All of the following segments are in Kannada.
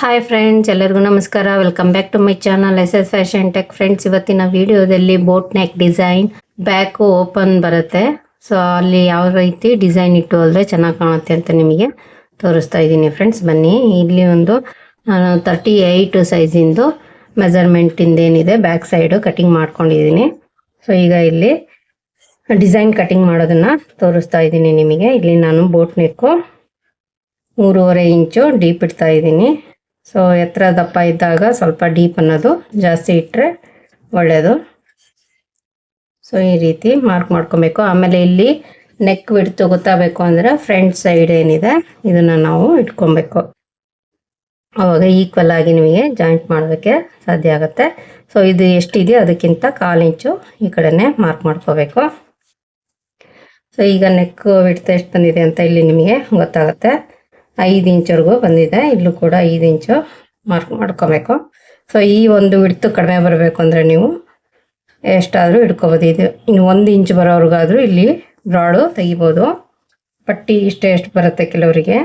ಹಾಯ್ ಫ್ರೆಂಡ್ಸ್ ಎಲ್ಲರಿಗೂ ನಮಸ್ಕಾರ. Welcome back to my channel S S fashion tech friends ಇವತ್ತಿನ ವಿಡಿಯೋದಲ್ಲಿ boat neck design back open ಬರುತ್ತೆ. ಸೊ ಅಲ್ಲಿ ಯಾವ ರೀತಿ ಡಿಸೈನ್ ಇಟ್ಟು ಹೋದ್ರೆ ಚೆನ್ನಾಗಿ ಕಾಣುತ್ತೆ ಅಂತ ನಿಮಗೆ ತೋರಿಸ್ತಾ ಇದ್ದೀನಿ ಫ್ರೆಂಡ್ಸ್ ಬನ್ನಿ, ಇಲ್ಲಿ ಒಂದು ತರ್ಟಿ ಏಯ್ಟ್ ಸೈಜಿಂದು ಮೆಜರ್ಮೆಂಟಿಂದ ಏನಿದೆ ಬ್ಯಾಕ್ ಸೈಡು ಕಟಿಂಗ್ ಮಾಡ್ಕೊಂಡಿದ್ದೀನಿ. ಸೊ ಈಗ ಇಲ್ಲಿ ಡಿಸೈನ್ ಕಟಿಂಗ್ ಮಾಡೋದನ್ನ ತೋರಿಸ್ತಾ ಇದ್ದೀನಿ ನಿಮಗೆ. ಇಲ್ಲಿ ನಾನು ಬೋಟ್ ನೆಕ್ಕು ಮೂರುವರೆ ಇಂಚು ಡೀಪ್ ಇಡ್ತಾ ಇದ್ದೀನಿ. ಸೊ ಎತ್ತರ ದಪ್ಪ ಇದ್ದಾಗ ಸ್ವಲ್ಪ ಡೀಪ್ ಅನ್ನೋದು ಜಾಸ್ತಿ ಇಟ್ಟರೆ ಒಳ್ಳೆಯದು ಸೊ ಈ ರೀತಿ ಮಾರ್ಕ್ ಮಾಡ್ಕೊಬೇಕು. ಆಮೇಲೆ ಇಲ್ಲಿ ನೆಕ್ ಬಿಡ್ತು ಗೊತ್ತಾಗಬೇಕು ಅಂದರೆ ಫ್ರಂಟ್ ಸೈಡ್ ಏನಿದೆ, ಇದನ್ನು ನಾವು ಇಟ್ಕೊಬೇಕು. ಆವಾಗ ಈಕ್ವಲ್ ಆಗಿ ನಿಮಗೆ ಜಾಯಿಂಟ್ ಮಾಡೋದಕ್ಕೆ ಸಾಧ್ಯ ಆಗುತ್ತೆ. ಸೊ ಇದು ಎಷ್ಟಿದೆಯೋ ಅದಕ್ಕಿಂತ ಕಾಲು ಇಂಚು ಈ ಕಡೆನೇ ಮಾರ್ಕ್ ಮಾಡ್ಕೋಬೇಕು. ಸೊ ಈಗ ನೆಕ್ ಬಿಡ್ತು ಎಷ್ಟು ಬಂದಿದೆ ಅಂತ ಇಲ್ಲಿ ನಿಮಗೆ ಗೊತ್ತಾಗುತ್ತೆ. ಐದು ಇಂಚ್ವರೆಗೂ ಬಂದಿದೆ. ಇಲ್ಲೂ ಕೂಡ ಐದು ಇಂಚು ಮಾರ್ಕ್ ಮಾಡ್ಕೋಬೇಕು. ಸೊ ಈ ಒಂದು ಹಿಡ್ತು ಕಡಿಮೆ ಬರಬೇಕು ಅಂದರೆ ನೀವು ಎಷ್ಟಾದರೂ ಹಿಡ್ಕೋಬೋದು. ಇದು ಇನ್ನು ಒಂದು ಇಂಚ್ ಬರೋವ್ರಿಗಾದರೂ ಇಲ್ಲಿ ಬ್ರಾಡು ತೆಗಿಬೋದು. ಪಟ್ಟಿ ಇಷ್ಟೇ ಎಷ್ಟು ಬರುತ್ತೆ ಕೆಲವರಿಗೆ?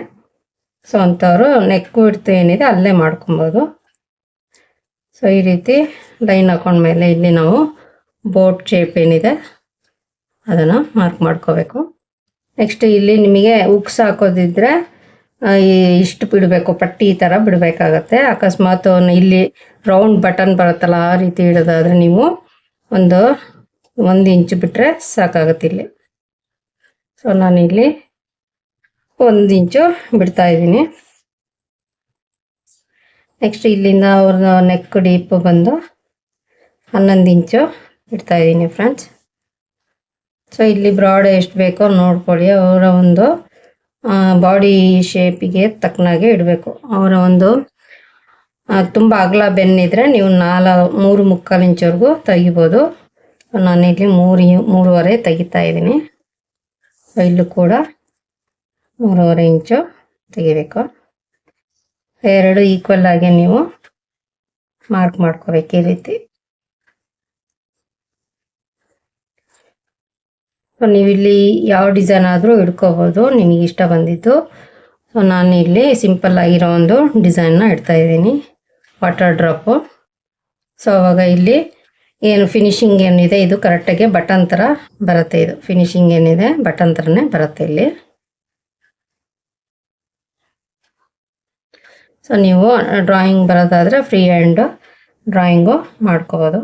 ಸೊ ಅಂಥವ್ರು ನೆಕ್ಕು ಹಿಡ್ತು ಏನಿದೆ ಅಲ್ಲೇ ಮಾಡ್ಕೊಬೋದು. ಸೊ ಈ ರೀತಿ ಲೈನ್ ಹಾಕೊಂಡ್ಮೇಲೆ ಇಲ್ಲಿ ನಾವು ಬೋಟ್ ಶೇಪ್ ಏನಿದೆ ಅದನ್ನು ಮಾರ್ಕ್ ಮಾಡ್ಕೋಬೇಕು. ನೆಕ್ಸ್ಟ್ ಇಲ್ಲಿ ನಿಮಗೆ ಉಕ್ಸ್ ಹಾಕೋದಿದ್ರೆ ಇಷ್ಟು ಬಿಡಬೇಕು, ಪಟ್ಟಿ ಈ ಥರ ಬಿಡಬೇಕಾಗತ್ತೆ. ಅಕಸ್ಮಾತ್ ಇಲ್ಲಿ ರೌಂಡ್ ಬಟನ್ ಬರುತ್ತಲ್ಲ, ಆ ರೀತಿ ಇಡೋದಾದರೆ ನೀವು ಒಂದು ಒಂದು ಇಂಚು ಬಿಟ್ಟರೆ ಸಾಕಾಗುತ್ತೆ ಇಲ್ಲಿ. ಸೊ ನಾನಿಲ್ಲಿ ಒಂದು ಇಂಚು ಬಿಡ್ತಾ ಇದ್ದೀನಿ. ನೆಕ್ಸ್ಟ್ ಇಲ್ಲಿಂದ ಅವ್ರ ನೆಕ್ ಡೀಪ್ ಬಂದು ಹನ್ನೊಂದು ಇಂಚು ಬಿಡ್ತಾ ಇದ್ದೀನಿ ಫ್ರೆಂಡ್ಸ್ ಸೊ ಇಲ್ಲಿ ಬ್ರಾಡ್ ಎಷ್ಟು ಬೇಕೋ ನೋಡ್ಕೊಳ್ಳಿ, ಅವರ ಒಂದು ಬಾಡಿ ಶೇಪಿಗೆ ತಕ್ಕನಾಗೆ ಇಡಬೇಕು. ಅವರ ಒಂದು ತುಂಬ ಅಗಲ ಬೆನ್ನಿದ್ರೆ ನೀವು ನಾಲ, ಮೂರು ಮುಕ್ಕಾಲು ಇಂಚವರೆಗೂ ತೆಗಿಬೋದು ನಾನಿಲ್ಲಿ ಮೂರು, ಮೂರುವರೆ ತೆಗಿತಾ ಇದ್ದೀನಿ. ಇಲ್ಲೂ ಕೂಡ ಮೂರುವರೆ ಇಂಚು ತೆಗಿಬೇಕು. ಎರಡು ಈಕ್ವಲ್ ಆಗಿ ನೀವು ಮಾರ್ಕ್ ಮಾಡ್ಕೋಬೇಕು ಈ ರೀತಿ. ಸೊ ನೀವಿಲ್ಲಿ ಯಾವ ಡಿಸೈನ್ ಆದರೂ ಇಟ್ಕೋಬೋದು ನಿಮಗೆ ಇಷ್ಟ ಬಂದಿದ್ದು. ಸೊ ನಾನು ಇಲ್ಲಿ ಸಿಂಪಲ್ ಆಗಿರೋ ಒಂದು ಡಿಸೈನ್ನ ಇಡ್ತಾ ಇದ್ದೀನಿ. ವಾಟರ್ ಡ್ರಾಪು ಸೊ ಅವಾಗ ಇಲ್ಲಿ ಏನು ಫಿನಿಶಿಂಗ್ ಏನಿದೆ, ಇದು ಕರೆಕ್ಟಾಗಿ ಬಟನ್ ಥರ ಬರುತ್ತೆ ಇದು. ಫಿನಿಶಿಂಗ್ ಏನಿದೆ ಬಟನ್ ಥರನೇ ಬರುತ್ತೆ ಇಲ್ಲಿ. ಸೊ ನೀವು ಡ್ರಾಯಿಂಗ್ ಬರೋದಾದರೆ ಫ್ರೀ ಹ್ಯಾಂಡ್ ಡ್ರಾಯಿಂಗು ಮಾಡ್ಕೋಬೋದು.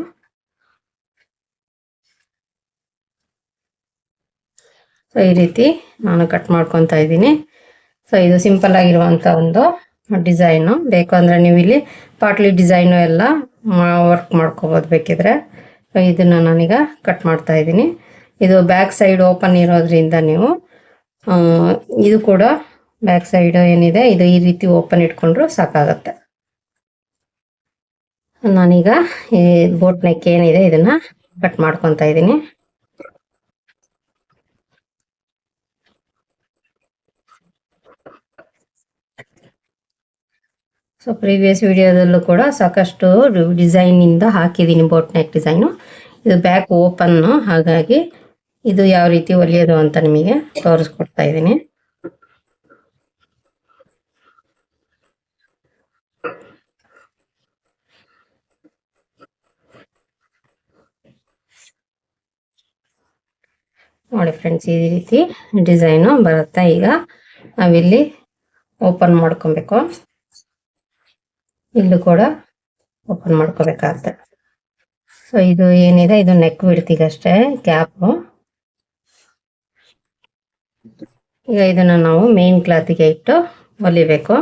ಸೊ ಈ ರೀತಿ ನಾನು ಕಟ್ ಮಾಡ್ಕೊತಾ ಇದ್ದೀನಿ. ಸೊ ಇದು ಸಿಂಪಲ್ ಆಗಿರುವಂಥ ಒಂದು ಡಿಸೈನು ಬೇಕು ಅಂದರೆ ನೀವು ಇಲ್ಲಿ ಪಾಟ್ಲಿ ಡಿಸೈನು ಎಲ್ಲ ವರ್ಕ್ ಮಾಡ್ಕೋಬೋದು ಬೇಕಿದ್ರೆ. ಸೊ ಇದನ್ನು ನಾನೀಗ ಕಟ್ ಮಾಡ್ತಾ ಇದ್ದೀನಿ. ಇದು ಬ್ಯಾಕ್ ಸೈಡ್ ಓಪನ್ ಇರೋದ್ರಿಂದ ನೀವು ಇದು ಕೂಡ ಬ್ಯಾಕ್ ಸೈಡ್ ಏನಿದೆ, ಇದು ಈ ರೀತಿ ಓಪನ್ ಇಟ್ಕೊಂಡ್ರು ಸಾಕಾಗತ್ತೆ. ನಾನೀಗ ಈ ಬೋಟ್ ನೆಕ್ ಏನಿದೆ, ಇದನ್ನ ಕಟ್ ಮಾಡ್ಕೊತಾ ಇದ್ದೀನಿ. ಸೊ ಪ್ರೀವಿಯಸ್ ವಿಡಿಯೋದಲ್ಲೂ ಕೂಡ ಸಾಕಷ್ಟು ಡಿಸೈನಿಂದ ಹಾಕಿದ್ದೀನಿ ಬೋಟ್ ನೆಕ್ ಡಿಸೈನು. ಇದು ಬ್ಯಾಕ್ ಓಪನ್ನು, ಹಾಗಾಗಿ ಇದು ಯಾವ ರೀತಿ ಹೊಲಿಯೋದು ಅಂತ ನಿಮಗೆ ತೋರಿಸ್ಕೊಡ್ತಾ ಇದ್ದೀನಿ. ನೋಡಿ ಫ್ರೆಂಡ್ಸ್, ಈ ರೀತಿ ಡಿಸೈನು ಬರುತ್ತೆ ಈಗ. ನಾವಿಲ್ಲಿ ಓಪನ್ ಮಾಡ್ಕೊಬೇಕು. ಇಲ್ಲೂ ಕೂಡ ಓಪನ್ ಮಾಡ್ಕೋಬೇಕಾಗತ್ತೆ. ಸೊ ಇದು ಏನಿದೆ? ಇದು ನೆಕ್ ಬಿಡ್ತೀಗಷ್ಟೇ ಕ್ಯಾಪು ಈಗ ಇದನ್ನು ನಾವು ಮೇನ್ ಕ್ಲಾತಿಗೆ ಇಟ್ಟು ಹೊಲಿಬೇಕು.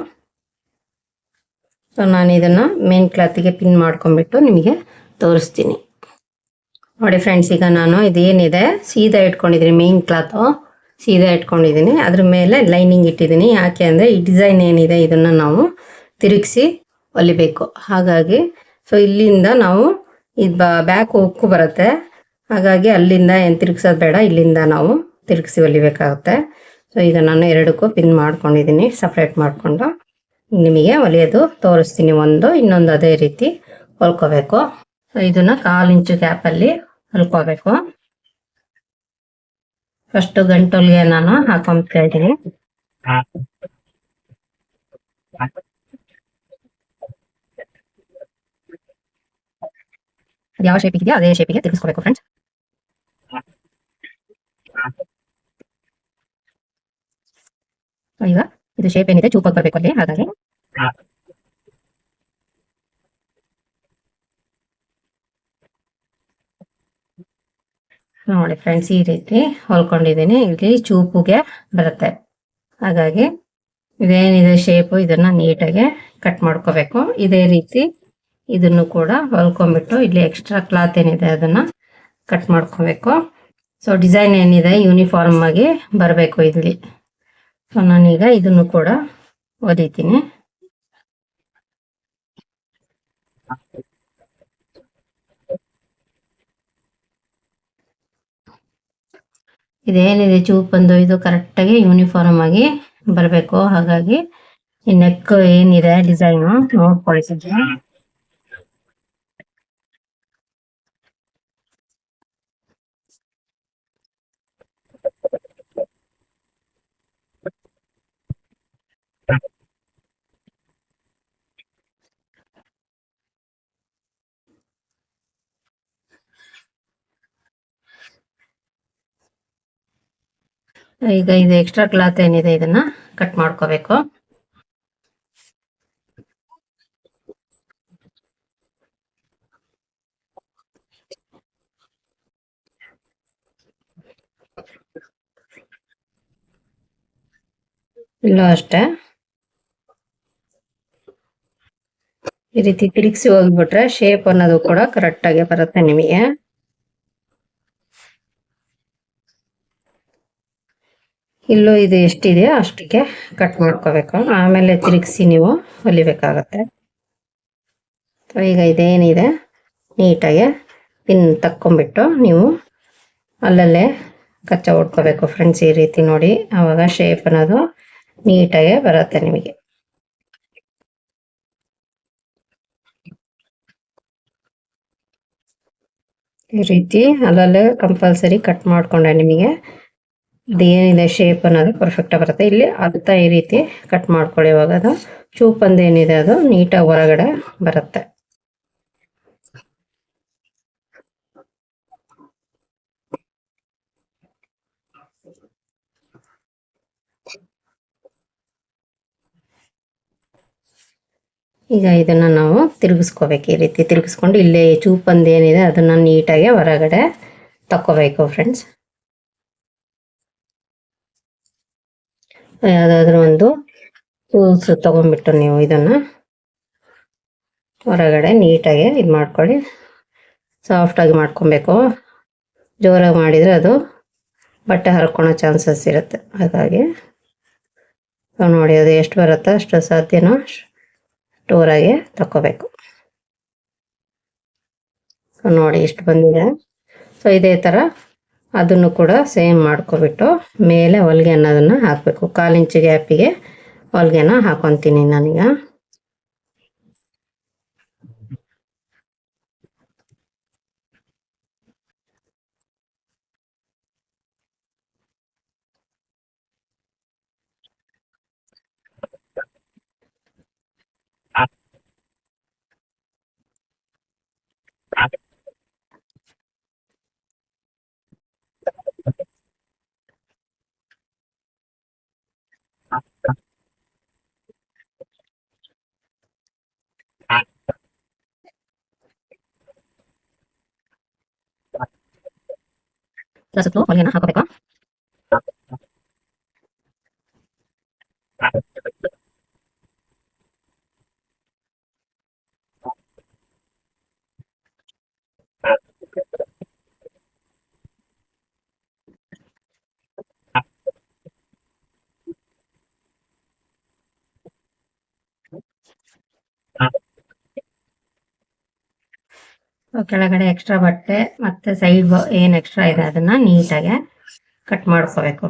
ಸೊ ನಾನು ಇದನ್ನು ಮೇನ್ ಕ್ಲಾತಿಗೆ ಪಿನ್ ಮಾಡ್ಕೊಂಡ್ಬಿಟ್ಟು ನಿಮಗೆ ತೋರಿಸ್ತೀನಿ. ನೋಡಿ ಫ್ರೆಂಡ್ಸ್ ಈಗ ನಾನು ಇದೇನಿದೆ? ಸೀದಾ ಇಟ್ಕೊಂಡಿದ್ದೀನಿ ಮೇನ್ ಕ್ಲಾತು ಸೀದಾ ಇಟ್ಕೊಂಡಿದ್ದೀನಿ. ಅದ್ರ ಮೇಲೆ ಲೈನಿಂಗ್ ಇಟ್ಟಿದ್ದೀನಿ. ಯಾಕೆ ಅಂದರೆ ಈ ಡಿಸೈನ್ ಏನಿದೆ? ಇದನ್ನು ನಾವು ತಿರುಗಿಸಿ ಹೊಲಿಬೇಕು ಹಾಗಾಗಿ ಸೊ ಇಲ್ಲಿಂದ ನಾವು ಇದು ಬ್ಯಾಕ್ ಉಕ್ಕು ಬರುತ್ತೆ. ಹಾಗಾಗಿ ಅಲ್ಲಿಂದ ಏನು ತಿರುಗಿಸೋದು ಬೇಡ, ಇಲ್ಲಿಂದ ನಾವು ತಿರುಗಿಸಿ ಹೊಲಿಬೇಕಾಗುತ್ತೆ ಸೊ ಈಗ ನಾನು ಎರಡಕ್ಕೂ ಪಿನ್ ಮಾಡ್ಕೊಂಡಿದ್ದೀನಿ ಸಪ್ರೇಟ್ ಮಾಡಿಕೊಂಡು. ನಿಮಗೆ ಹೊಲಿಯೋದು ತೋರಿಸ್ತೀನಿ ಒಂದು, ಇನ್ನೊಂದು ಅದೇ ರೀತಿ ಹೊಲ್ಕೋಬೇಕು. ಸೊ ಇದನ್ನ ಕಾಲು ಇಂಚು ಗ್ಯಾಪಲ್ಲಿ ಹೊಲ್ಕೋಬೇಕು. ಫಸ್ಟ್ ಗಂಟೊಲಿಗೆ ನಾನು ಹಾಕೊಂತ ಇದ್ದೀನಿ. ಅದು ಯಾವ ಶೇಪ್ ಇದೆಯೋ ಅದೇ ಶೇಪಿಗೆ ತಿರುಗಿಸ್ಕೋಬೇಕು ಫ್ರೆಂಡ್ಸ್ ಈಗ ಇದು ಶೇಪ್ ಏನಿದೆ ಚೂಪಾಗಿ ಬರಬೇಕು ಅಲ್ಲಿ ಹಾಗಾಗಿ ನೋಡಿ ಫ್ರೆಂಡ್ಸ್ ಈ ರೀತಿ ಹೊಲ್ಕೊಂಡಿದ್ದೀನಿ ಇಲ್ಲಿ ಚೂಪುಗೆ ಬರುತ್ತೆ ಹಾಗಾಗಿ ಇದೇನಿದೆ ಶೇಪು ಇದನ್ನ ನೀಟಾಗಿ ಕಟ್ ಮಾಡ್ಕೋಬೇಕು ಇದೇ ರೀತಿ ಇದನ್ನು ಕೂಡ ಹೊಲ್ಕೊಂಡ್ಬಿಟ್ಟು ಇಲ್ಲಿ ಎಕ್ಸ್ಟ್ರಾ ಕ್ಲಾತ್ ಏನಿದೆ ಅದನ್ನ ಕಟ್ ಮಾಡ್ಕೋಬೇಕು. ಸೊ ಡಿಸೈನ್ ಏನಿದೆ ಯೂನಿಫಾರ್ಮ್ ಆಗಿ ಬರಬೇಕು ಇಲ್ಲಿ. ಸೊ ನಾನೀಗ ಇದನ್ನು ಕೂಡ ಹೊಲಿತೀನಿ ಇದೇನಿದೆ ಚೂಪ್ ಬಂದು, ಇದು ಕರೆಕ್ಟಾಗಿ ಯೂನಿಫಾರ್ಮ್ ಆಗಿ ಬರಬೇಕು. ಹಾಗಾಗಿ ಈ ನೆಕ್ ಏನಿದೆ ಡಿಸೈನ್ ನೋಡ್ಕೊಳ್ಳಿ ಸ್ವಲ್ಪ. ಈಗ ಇದು ಎಕ್ಸ್ಟ್ರಾ ಕ್ಲಾತ್ ಏನಿದೆ ಇದನ್ನ ಕಟ್ ಮಾಡ್ಕೋಬೇಕು. ಇಲ್ಲೂ ಅಷ್ಟೇ. ಈ ರೀತಿ ತಿರುಗಿಸಿ ಹೋಗ್ಬಿಟ್ರೆ ಶೇಪ್ ಅನ್ನೋದು ಕೂಡ ಕರೆಕ್ಟ್ ಆಗಿ ಬರುತ್ತೆ ನಿಮಗೆ. ಇಲ್ಲೂ ಇದು ಎಷ್ಟಿದೆಯೋ ಅಷ್ಟಕ್ಕೆ ಕಟ್ ಮಾಡ್ಕೋಬೇಕು. ಆಮೇಲೆ ತಿರುಗಿಸಿ ನೀವು ಹೊಲಿಬೇಕಾಗತ್ತೆ. ಈಗ ಇದೇನಿದೆ? ನೀಟಾಗಿ ಪಿನ್ ತಕ್ಕೊಂಬಿಟ್ಟು ನೀವು ಅಲ್ಲಲ್ಲೇ ಕಚ್ಚಾ ಹೊಡ್ಕೋಬೇಕು ಫ್ರೆಂಡ್ಸ್ ಈ ರೀತಿ ನೋಡಿ. ಆವಾಗ ಶೇಪ್ ಅನ್ನೋದು ನೀಟಾಗೆ ಬರುತ್ತೆ ನಿಮಗೆ. ಈ ರೀತಿ ಅಲ್ಲಲ್ಲೇ ಕಂಪಲ್ಸರಿ ಕಟ್ ಮಾಡಿಕೊಂಡೆ ನಿಮಗೆ. ಅದು ಏನಿದೆ ಶೇಪ್ ಅನ್ನೋದು ಪರ್ಫೆಕ್ಟ್ ಬರುತ್ತೆ. ಇಲ್ಲಿ ಅರ್ಧ ಈ ರೀತಿ ಕಟ್ ಮಾಡ್ಕೊಳ್ಳಿ ಇವಾಗ ಅದು. ಚೂಪ್ ಅಂದ್ ಏನಿದೆ ಅದು, ನೀಟಾಗಿ ಹೊರಗಡೆ ಬರುತ್ತೆ. ಈಗ ಇದನ್ನ ನಾವು ತಿರುಗಿಸ್ಕೋಬೇಕು. ಈ ರೀತಿ ತಿರುಗಿಸ್ಕೊಂಡು ಇಲ್ಲೇ ಚೂಪ್ ಅಂದ್ ಏನಿದೆ, ಅದನ್ನ ನೀಟಾಗಿ ಹೊರಗಡೆ ತಕ್ಕೋಬೇಕು ಫ್ರೆಂಡ್ಸ್ ಯಾವುದಾದ್ರೂ ಒಂದು ಟೂಲ್ಸ್ ತಗೊಂಡ್ಬಿಟ್ಟು ನೀವು ಇದನ್ನು ಹೊರಗಡೆ ನೀಟಾಗಿ ಇದು ಮಾಡ್ಕೊಳ್ಳಿ. ಸಾಫ್ಟಾಗಿ ಮಾಡ್ಕೊಬೇಕು. ಜೋರಾಗಿ ಮಾಡಿದರೆ ಅದು ಬಟ್ಟೆ ಹರ್ಕೊಳೋ ಚಾನ್ಸಸ್ ಇರುತ್ತೆ. ಹಾಗಾಗಿ ನೋಡಿ ಅದು ಎಷ್ಟು ಬರುತ್ತೋ ಅಷ್ಟು ಸಾಧ್ಯನೋ ಸ್ಟೋರಾಗಿ ತಕ್ಕೋಬೇಕು. ಸೊ ನೋಡಿ ಇಷ್ಟು ಬಂದಿದೆ. ಸೊ ಇದೇ ಥರ ಅದನ್ನು ಕೂಡ ಸೇಮ್ ಮಾಡ್ಕೊಬಿಟ್ಟು ಮೇಲೆ ಹೊಲಿಗೆ ಅನ್ನೋದನ್ನು ಹಾಕಬೇಕು. ಕಾಲು ಇಂಚು ಗ್ಯಾಪಿಗೆ ಹೊಲಿಗೆನ ಹಾಕೊತೀನಿ ನಾನೀಗ. ಸುತ್ತಲೂ ಹೊಲಿಗೆನ ಹಾಕೋಬೇಕು ಕೆಳಗಡೆ ಎಕ್ಸ್ಟ್ರಾ ಬಟ್ಟೆ ಮತ್ತೆ ಸೈಡ್ ಏನ್ ಎಕ್ಸ್ಟ್ರಾ ಇದೆ ಅದನ್ನ ನೀಟಾಗಿ ಕಟ್ ಮಾಡ್ಕೋಬೇಕು.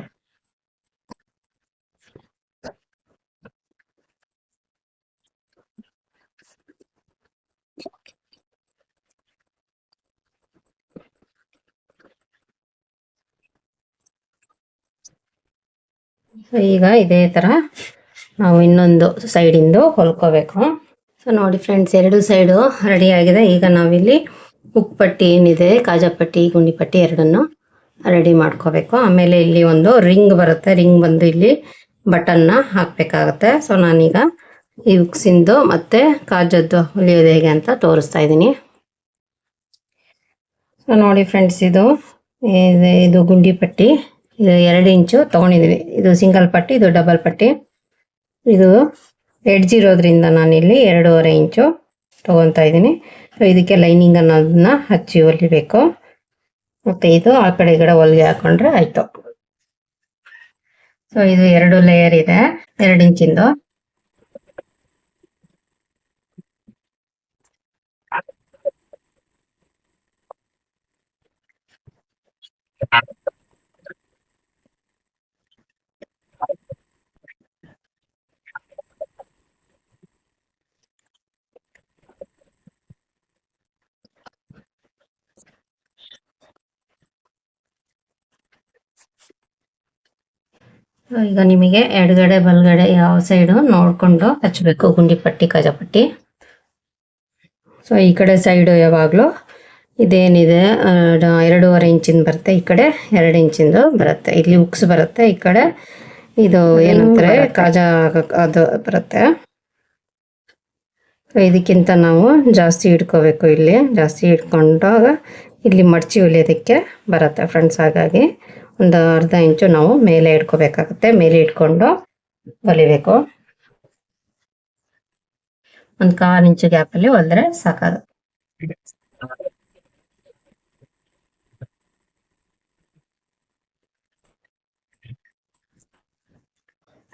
ಈಗ ಇದೇ ತರ ನಾವು ಇನ್ನೊಂದು ಸೈಡಿಂದು ಹೊಲ್ಕೋಬೇಕು. ಸೊ ನೋಡಿ ಫ್ರೆಂಡ್ಸ್ ಎರಡು ಸೈಡು ರೆಡಿ ಆಗಿದೆ. ಈಗ ನಾವಿಲ್ಲಿ ಉಪ್ಪಟ್ಟಿ ಏನಿದೆ ಕಾಜಾಪಟ್ಟಿ ಗುಂಡಿಪಟ್ಟಿ ಎರಡನ್ನು ರೆಡಿ ಮಾಡ್ಕೋಬೇಕು. ಆಮೇಲೆ ಇಲ್ಲಿ ಒಂದು ರಿಂಗ್ ಬರುತ್ತೆ. ರಿಂಗ್ ಬಂದು ಇಲ್ಲಿ ಬಟನ್ನ ಹಾಕಬೇಕಾಗತ್ತೆ. ಸೊ ನಾನೀಗ ಈ ಉಕ್ಸಿಂದು ಮತ್ತೆ ಕಾಜದ್ದು ಹೊಲಿಯೋದು ಹೇಗೆ ಅಂತ ತೋರಿಸ್ತಾ ಇದ್ದೀನಿ. ಸೊ ನೋಡಿ ಫ್ರೆಂಡ್ಸ್ ಇದು ಇದು- ಇದು ಗುಂಡಿ ಪಟ್ಟಿ. ಇದು ಎರಡು ಇಂಚು ತೊಗೊಂಡಿದ್ದೀನಿ ಇದು ಸಿಂಗಲ್ ಪಟ್ಟಿ, ಇದು ಡಬಲ್ ಪಟ್ಟಿ. ಇದು ಎಡ್ಜ್ ಇರೋದ್ರಿಂದ ನಾನಿಲ್ಲಿ ಎರಡೂವರೆ ಇಂಚು ತಗೊತಾ ಇದ್ದೀನಿ. ಸೊ ಇದಕ್ಕೆ ಲೈನಿಂಗ್ ಅನ್ನೋದನ್ನ ಹಚ್ಚಿ ಹೊಲಿಬೇಕು ಮತ್ತೆ ಇದು ಆ ಕಡೆ ಈ ಕಡೆ ಹೊಲಿಗೆ ಹಾಕೊಂಡ್ರೆ ಆಯ್ತು. ಸೊ ಇದು ಎರಡು ಲೇಯರ್ ಇದೆ. ಎರಡು ಇಂಚಿಂದು. ಈಗ ನಿಮಗೆ ಎಡಗಡೆ ಬಲಗಡೆ ಯಾವ ಸೈಡು ನೋಡಿಕೊಂಡು ಹಚ್ಚಬೇಕು ಗುಂಡಿ ಪಟ್ಟಿ ಕಜಪಟ್ಟಿ ಸೊ ಈ ಕಡೆ ಸೈಡು ಯಾವಾಗಲೂ ಇದೇನಿದೆ ಎರಡೂವರೆ ಇಂಚಿಂದ ಬರುತ್ತೆ ಈ ಕಡೆ ಎರಡು ಇಂಚಿಂದು ಬರುತ್ತೆ. ಇಲ್ಲಿ ಉಕ್ಸ್ ಬರುತ್ತೆ ಈ ಕಡೆ ಇದು ಏನಂತಾರೆ ಕಾಜಾ ಅದು ಬರುತ್ತೆ. ಸೊ ಇದಕ್ಕಿಂತ ನಾವು ಜಾಸ್ತಿ ಇಟ್ಕೋಬೇಕು ಇಲ್ಲಿ ಜಾಸ್ತಿ ಇಟ್ಕೊಂಡಾಗ ಇಲ್ಲಿ ಮಡ್ಚಿ ಹೊಲಿಯೋದಕ್ಕೆ ಬರುತ್ತೆ ಫ್ರೆಂಡ್ಸ್ ಹಾಗಾಗಿ. ಒಂದು ಅರ್ಧ ಇಂಚು ನಾವು ಮೇಲೆ ಇಟ್ಕೋಬೇಕಾಗುತ್ತೆ. ಮೇಲೆ ಇಟ್ಕೊಂಡು ಹೊಲಿಬೇಕು. ಒಂದು ಕಾಲು ಇಂಚು ಗ್ಯಾಪಲ್ಲಿ ಹೊಲಿದ್ರೆ ಸಾಕಾಗ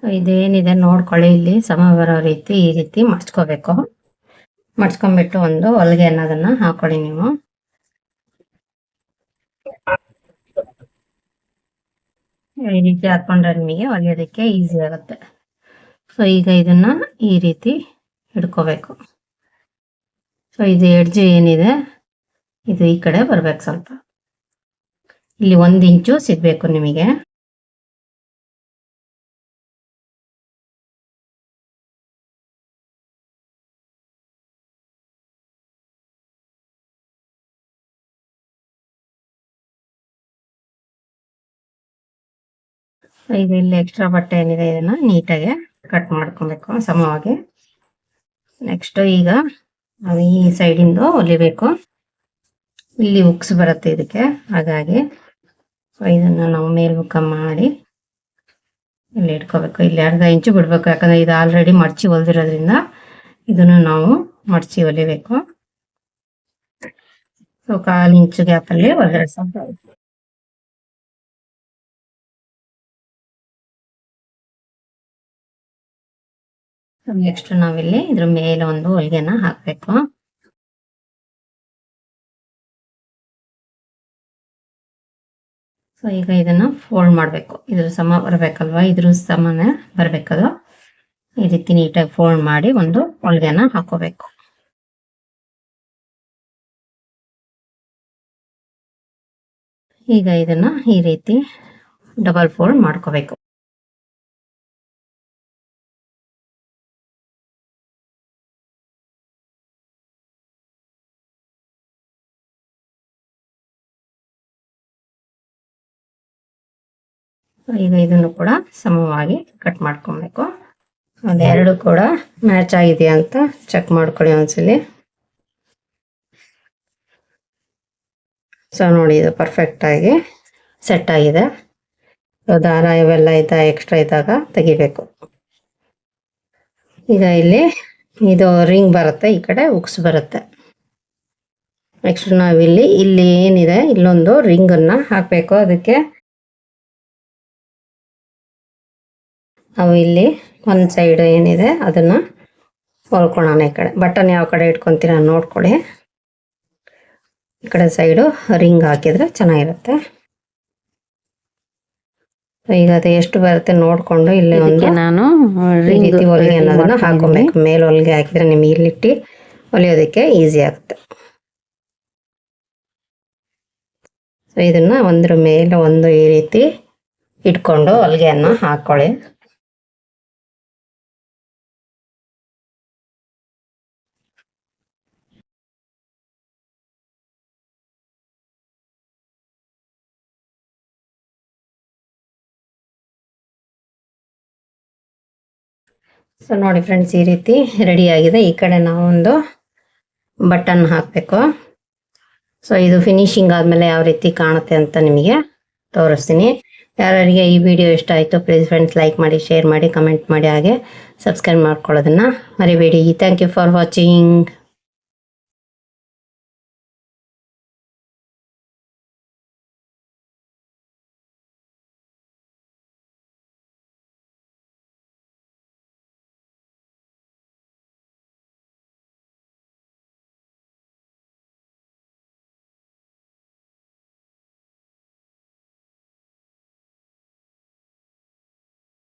ಇದೇನಿದೆ ನೋಡ್ಕೊಳ್ಳಿ ಇಲ್ಲಿ. ಸಮ ಬರೋ ರೀತಿ ಈ ರೀತಿ ಮಡ್ಚ್ಕೋಬೇಕು ಮಡ್ಚ್ಕೊಂಡ್ಬಿಟ್ಟು ಒಂದು ಹೊಲಿಗೆ ಅನ್ನೋದನ್ನ ಹಾಕೊಳ್ಳಿ ನೀವು. ಈ ರೀತಿ ಹಾಕೊಂಡ್ರೆ ನಿಮಗೆ ಹೊಲಿಯೋದಕ್ಕೆ ಈಸಿ ಆಗುತ್ತೆ. ಸೊ ಈಗ ಇದನ್ನ ಈ ರೀತಿ ಹಿಡ್ಕೋಬೇಕು. ಸೊ ಇದು ಎಡ್ಜ್ ಏನಿದೆ, ಇದು ಈ ಕಡೆ ಬರ್ಬೇಕು ಸ್ವಲ್ಪ. ಇಲ್ಲಿ ಒಂದು ಇಂಚು ಸಿಗಬೇಕು ನಿಮಗೆ. ಈಗ ಇಲ್ಲಿ ಎಕ್ಸ್ಟ್ರಾ ಬಟ್ಟೆ ಏನಿದೆ ಇದನ್ನ ನೀಟಾಗಿ ಕಟ್ ಮಾಡ್ಕೊಬೇಕು ಸಮವಾಗಿ. ನೆಕ್ಸ್ಟ್ ಈಗ ನಾವು ಈ ಸೈಡಿಂದು ಹೊಲಿಬೇಕು ಇಲ್ಲಿ ಉಕ್ಸ್ ಬರುತ್ತೆ ಇದಕ್ಕೆ, ಹಾಗಾಗಿ ಇದನ್ನ ನಾವು ಮೇಲ್ಮುಖ ಮಾಡಿ ಇಲ್ಲಿ ಇಟ್ಕೋಬೇಕು. ಇಲ್ಲಿ ಅರ್ಧ ಇಂಚು ಬಿಡ್ಬೇಕು, ಯಾಕಂದ್ರೆ ಇದು ಆಲ್ರೆಡಿ ಮಡ್ಚಿ ಹೊಲ್ದಿರೋದ್ರಿಂದ ಇದನ್ನು ನಾವು ಮಡ್ಚಿ ಹೊಲಿಬೇಕು ಸೊ ಕಾಲು ಇಂಚು ಗ್ಯಾಪಲ್ಲಿ ಹೊಲಿದ್ರೆ ಸಾಕು ನೆಕ್ಸ್ಟ್ ನಾವಿಲ್ಲಿ ಇದ್ರ ಮೇಲೆ ಒಂದು ಹೊಲಿಗೆನ ಹಾಕ್ಬೇಕು. ಸೊ ಈಗ ಇದನ್ನ ಫೋಲ್ಡ್ ಮಾಡಬೇಕು. ಇದ್ರ ಸಮ ಬರ್ಬೇಕಲ್ವಾ? ಇದ್ರ ಸಮನೆ ಬರ್ಬೇಕದು. ಈ ರೀತಿ ನೀಟಾಗಿ ಫೋಲ್ಡ್ ಮಾಡಿ ಒಂದು ಹೊಲಿಗೆನ ಹಾಕೋಬೇಕು. ಈಗ ಇದನ್ನ ಈ ರೀತಿ ಡಬಲ್ ಫೋಲ್ಡ್ ಮಾಡ್ಕೋಬೇಕು. ಈಗ ಇದನ್ನು ಕೂಡ ಸಮವಾಗಿ ಕಟ್ ಮಾಡ್ಕೊಬೇಕು. ಒಂದೆರಡು ಕೂಡ ಮ್ಯಾಚ್ ಆಗಿದೆಯಾ ಅಂತ ಚೆಕ್ ಮಾಡ್ಕೊಳ್ಳಿ ಒಂದ್ಸಲಿ. ಸೊ ನೋಡಿ ಇದು ಪರ್ಫೆಕ್ಟ್ ಆಗಿ ಸೆಟ್ ಆಗಿದೆ. ದಾರ ಇವೆಲ್ಲ ಇದ್ದ ಎಕ್ಸ್ಟ್ರಾ ಇದ್ದಾಗ ತೆಗಿಬೇಕು. ಈಗ ಇಲ್ಲಿ ಇದು ರಿಂಗ್ ಬರುತ್ತೆ, ಈ ಕಡೆ ಉಕ್ಸ್ ಬರುತ್ತೆ. ನೆಕ್ಸ್ಟ್ ನಾವಿಲ್ಲಿ ಇಲ್ಲಿ ಏನಿದೆ, ಇಲ್ಲೊಂದು ರಿಂಗನ್ನು ಹಾಕಬೇಕು. ಅದಕ್ಕೆ ನಾವು ಇಲ್ಲಿ ಒಂದು ಸೈಡ್ ಏನಿದೆ ಅದನ್ನ ಹೊಲ್ಕೊಳ್ಳೋಣ ಈ ಕಡೆ. ಬಟನ್ ಯಾವ ಕಡೆ ಇಟ್ಕೊತೀರ ನೋಡ್ಕೊಳ್ಳಿ ಈ ಕಡೆ ಸೈಡು ರಿಂಗ್ ಹಾಕಿದ್ರೆ ಚೆನ್ನಾಗಿರುತ್ತೆ. ಈಗ ಅದು ಎಷ್ಟು ಬರುತ್ತೆ ನೋಡ್ಕೊಂಡು ಇಲ್ಲಿ ಒಂದು ನಾನು ಈ ರೀತಿ ಹೊಲಿಗೆ ಅನ್ನೋದನ್ನ ಹಾಕೊಬೇಕು. ಮೇಲೆ ಹೊಲಿಗೆ ಹಾಕಿದ್ರೆ ನಿಮಗೆ ಇಲ್ಲಿಟ್ಟು ಹೊಲಿಯೋದಕ್ಕೆ ಈಸಿ ಆಗುತ್ತೆ. ಸೊ ಇದನ್ನ ಒಂದ್ರ ಮೇಲೆ ಒಂದು ಈ ರೀತಿ ಇಟ್ಕೊಂಡು ಹೊಲಿಗೆಯನ್ನು ಹಾಕೊಳ್ಳಿ. ಸೊ ನೋಡಿ ಫ್ರೆಂಡ್ಸ್ ಈ ರೀತಿ ರೆಡಿ ಆಗಿದೆ. ಈ ಕಡೆ ನಾವು ಒಂದು ಬಟನ್ ಹಾಕಬೇಕು. ಸೊ ಇದು ಫಿನಿಶಿಂಗ್ ಆದಮೇಲೆ ಯಾವ ರೀತಿ ಕಾಣುತ್ತೆ ಅಂತ ನಿಮಗೆ ತೋರಿಸ್ತೀನಿ. ಯಾರ್ಯಾರಿಗೆ ಈ ವಿಡಿಯೋ ಇಷ್ಟ ಆಯಿತು ಪ್ಲೀಸ್ ಫ್ರೆಂಡ್ಸ್ ಲೈಕ್ ಮಾಡಿ ಶೇರ್ ಮಾಡಿ ಕಮೆಂಟ್ ಮಾಡಿ, ಹಾಗೆ ಸಬ್ಸ್ಕ್ರೈಬ್ ಮಾಡ್ಕೊಳ್ಳೋದನ್ನು ಮರಿಬೇಡಿ. Thank you for watching